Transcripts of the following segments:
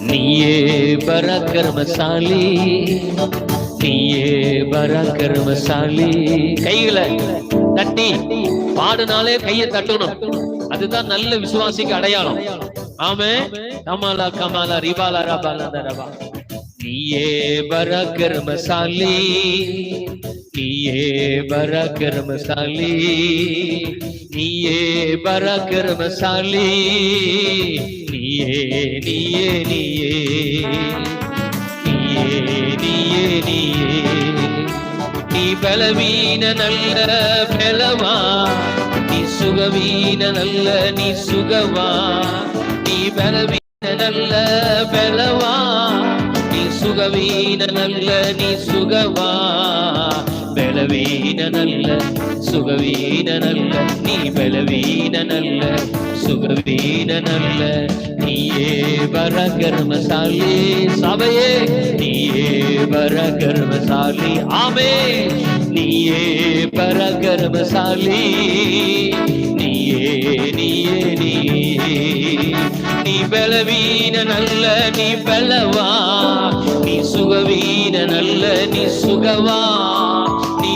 நீயே பராக்கிரமசாலி நீயே பராக்கிரமசாலி. கைகளை தட்டி பாடுனாலே கையை தட்டணும். அதுதான் நல்ல விசுவாசிக்கு அடையாளம். ஆமே. கமாலா கமாலா ரிபாலா ரபாலா ரபா. நீயே பராக்கிரமசாலி நீயே பராக்கிரமசாலி நீயே பராக்கிரமசாலி. நீயே நீயே நீயே. நீயே நீயே நீயே. நீ பலவீன நல்ல பலமா? நீ சுகவீன நல்ல நீ சுகவா நீ பலவீன நல்ல பலவா நீ சுகவீன நல்ல நீ சுகவா பலவீன நல்ல சுகவீன நல்ல நீ பலவீன நல்ல சுகவீன நல்ல நீயே பரகர்மசாலி சபையே நீயே பரகர்மசாலி ஆமே நீயே பரகர்மசாலி நீயே நீயே நீயே நீ பலவீன நல்ல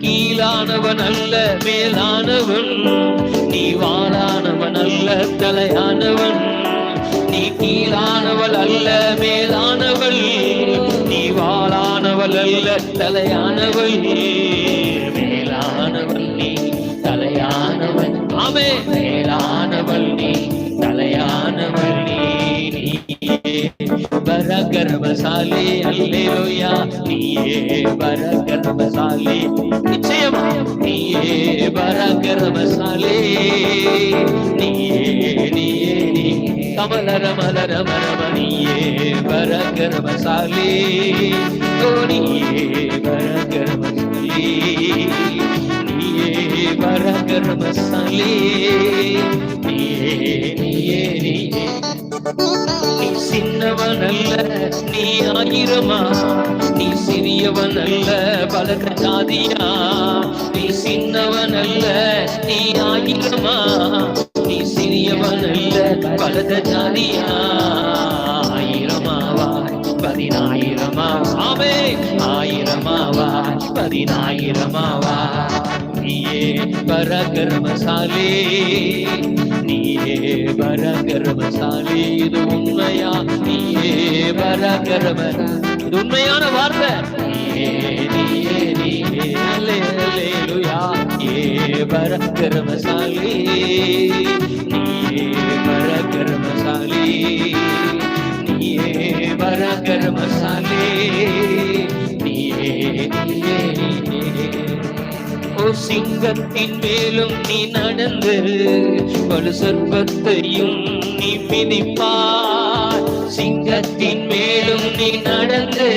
கீழானவன் அல்ல மேலானவன். நீ வாழானவன் அல்ல தலையானவன். நீ கீழானவள் அல்ல மேலானவள். நீ வாழானவள் அல்ல தலையானவள். மேலானவள் பரகர்மசாலி அல்லேலுயா. நீயே பரகர்மசாலி நிச்சயம் நீயே பரகர்மசாலி நீயே நீயே நீ கமலர மலர மரம மரமணியே பரகர்மசாலி ஓ நீயே பரகர்மசாலி நீயே பரகர்மசாலி நீயே நீயே நீயே. நீ சின்னவன் அல்ல நீ ஆயிரமா? நீ சிறியவன் அல்ல பலக ஜாதியா? நீ சின்னவன் அல்ல நீ ஆயிரமா? நீ சிறியவன் அல்ல பலக ஜாதியா ஆயிரமாவாய் பதினாயிரமா ஆயிரமாவாய் பதினாயிரமாவாய் நீயே பரகர்மசாலே. நீயே பரகர்மசாலி இது உண்மையா? நீயே பரகர்ம இது உண்மையான வார்த்தை. நீயே நீயே நீயே. அல்லேலூயா. நீயே பரகர்மசாலி. நீயே பரகர்மசாலி. நீயே பரகர்மசாலே. ஓ சிங்கத்தின் மேலும் நீ நடந்து பலு சொற்பத்தையும் நீ மிதிப்பார் சிங்கத்தின் மேலும் நீ நடந்து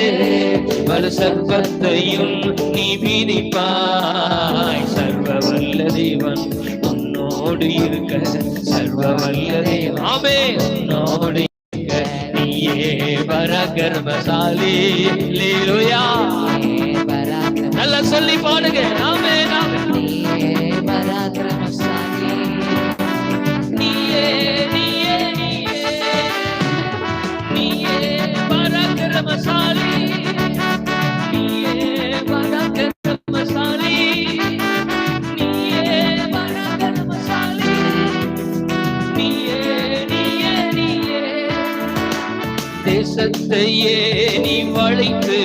பலு சர்ப்பத்தையும் நீ மிதிப்பாய். சர்வ வல்ல தேவன் உன்னோடு இருக்க சர்வ வல்ல உன்னோடு இருக்க. நீயே பரகர்மசாலி லேலுயா நல்லா சொல்லி பாடுங்க. தேசத்தையே நீ வளைத்து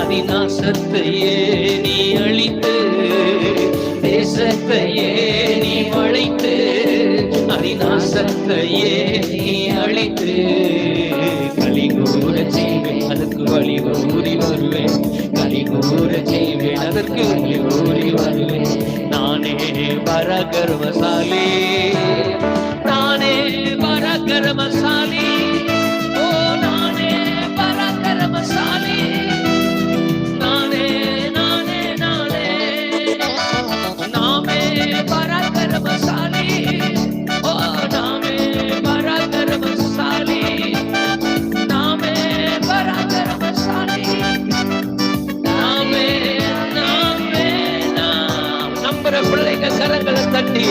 அதிநாசத்தையே நீ அழித்து தேசத்தையே நீ வளைத்து அதிநாசத்தையே நீ அழித்து. கலிகூர செய்வேன் அதற்கு வழி ஊறி வருவேன். கலிகூர செய்வேன் அதற்கு வழி ஊறி வருவேன். நானே பரகர்வசாலே நாம் பிள்ளைங்க கரங்களை தட்டி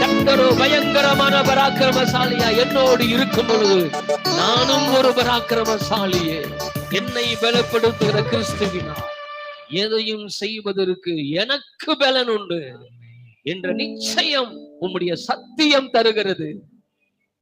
கத்தரோ பயங்கரமான பராக்கிரமசாலியா என்னோடு இருக்கும் பொழுது நானும் ஒரு பராக்கிரமசாலியே. என்னை பலப்படுத்துகிற கிறிஸ்துவினா எதையும் செய்வதற்கு எனக்கு பலன் உண்டு. என்ற நிச்சயம் உம்முடைய சத்தியம் தருகிறது.